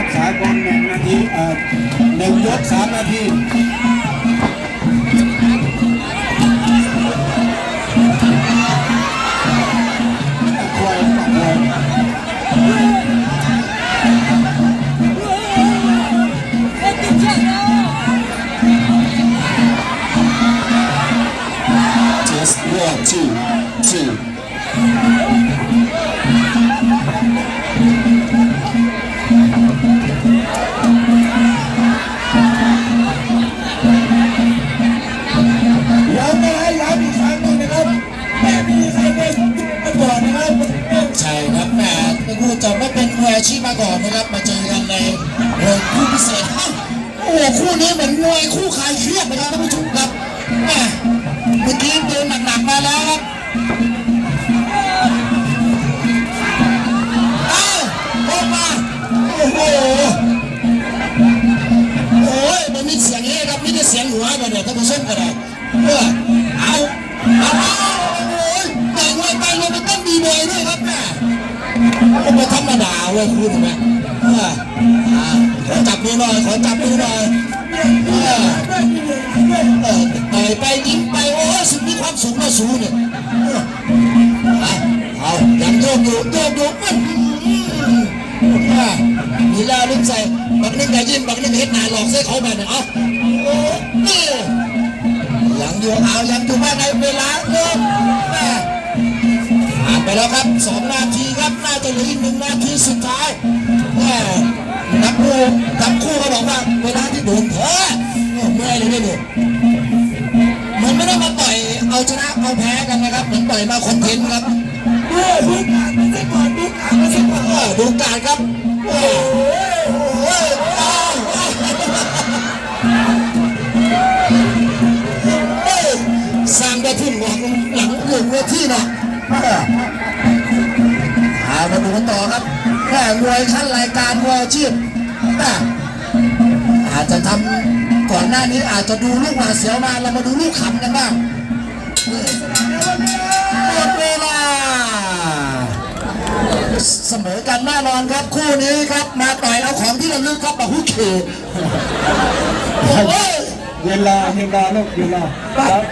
ครับสากลหนึ่งนาทีเอ่อหนึ่งยกสามนาทีเจส one two two มาก่อนนะครับมาเจอกันในเรื่องคู่พิเศษโอ้โหคู่นี้เหมือนมวยคู่คลายเครียดนะครับท่านผู้ชมครับแหมเมื่อกี้เดินหนักๆมาแล้วครับอ้าออกมาโอ้โหโอ้ยมันมีเสียงเฮ้ครับไมแต่ได้เสียงหัวกันเนี่ยท่านผู้ชมกันเลยเออ เว้ยคุณเห็นไหมเอออ่าขอจับมือหน่อยขอจับมือหน่อยเออเออต่อยไปยิ้มไปโอ้สุดมีความสุขมาสูเนี่ยเออเอาเอายังโยกอยู่โยกอยู่มันอ่ามีลาลุ้มใส่บักนึงก็ยิ้มบักนึงเห็นหน้าหลอกใส่เขาแบบนี้เอาโอ้นี่ยังอยู่เอายังอยู่ว่าในเวลาเริ่มผ่านไปแล้วครับสองนาทีครับ จะเหลืออีกหนึ่งนาทีสุดท้ายแม่นักคู่นักคู่ก็บอกว่าเวลาที่โดนแพ้เมื่อยเลยไม่ดูเหมือนไม่ได้มาต่อยเอาชนะเอาแพ้กันนะครับเหมือนต่อยมาคอนเทนต์ครับโอ้ดูการไม่ใช่ก่อนดูการไม่ใช่ก่อนเออดูการครับโอ้โหเอาเอ้ยสร้างได้ทุ่นหลังหลังหนึ่งเวทีนะเออเอามาดูกันต่อครับแม่มวยขั้นรายการมวยอาชีพแม่อาจจะทำก่อนหน้านี้อาจจะดูลูกหวาเสียวมาเรามาดูลูกขำกันบ้างหมดเวลาเสมอกันแน่นอนครับคู่นี้ครับ มาต่อยเอาของที่ระลึกครับมาหุ้เขเวลาเวลาลูกเวลาครับ